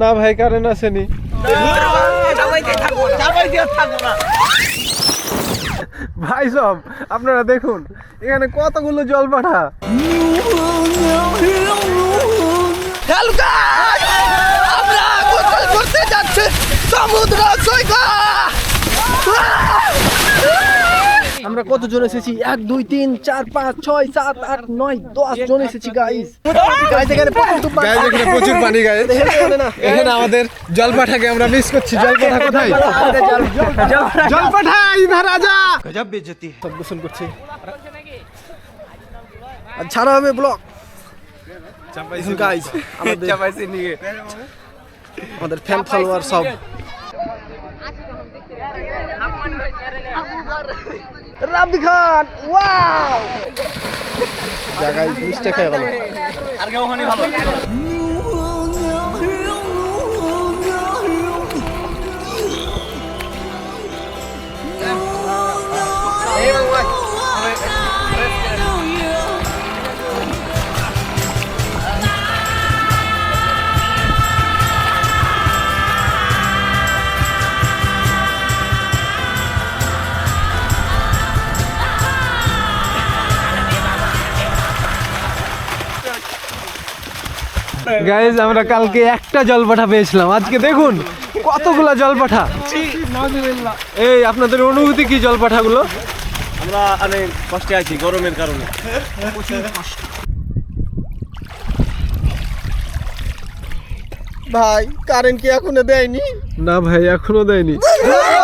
না ভাই কারেন্ট আসেনি। ভাই সব আপনারা দেখুন এখানে কতগুলো জল পাঠা আমরা কতজন এসেছি? এক দুই তিন চার পাঁচ ছয় সাত আট নয় দশ জন এসেছি গাইস গাইস এখানে প্রচুর পানি এখানে আমাদের জল পাঠাকে আমরা মিস করছি। জল পাঠা কোথায়? জল পাঠা ইধার গজব বেজতি সব গোসল করছে। আর ছাড়া হবে আমাদের আমাদের ফ্যান ফলোয়ার সব রাব্বি খান ওয়াও। জায়গায় মিষ্টি খেয়ে গেল গাইজ আমরা কালকে একটা জল পাঠা পেয়েছিলাম। আজকে দেখুন কতগুলা জল পাঠা এই আপনাদের অনুভূতি কি জল পাঠাগুলো আমরা অনেক কষ্টে আছি গরমের কারণে। ভাই কারেন্ট কি এখনও দেয়নি? না ভাই এখনও দেয়নি!